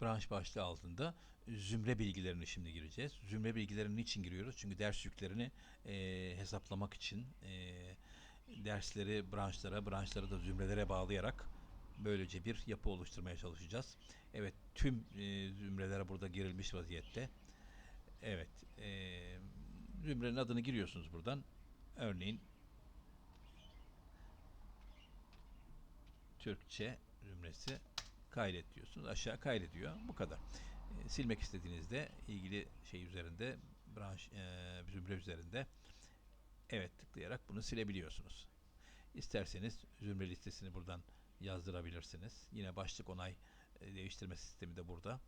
branş başlığı altında zümre bilgilerini şimdi gireceğiz. Zümre bilgilerini niçin giriyoruz? Çünkü ders yüklerini e, hesaplamak için e, dersleri branşlara, branşları da zümrelere bağlayarak böylece bir yapı oluşturmaya çalışacağız. Evet, tüm e, zümrelere burada girilmiş vaziyette. Evet, e, zümrenin adını giriyorsunuz buradan. Örneğin Türkçe zümresi kaydet diyorsunuz. Aşağı kaydediyor. Bu kadar. E, silmek istediğinizde ilgili şey üzerinde branş e, zümre üzerinde evet tıklayarak bunu silebiliyorsunuz. İsterseniz zümre listesini buradan yazdırabilirsiniz. Yine başlık onay e, değiştirme sistemi de burada.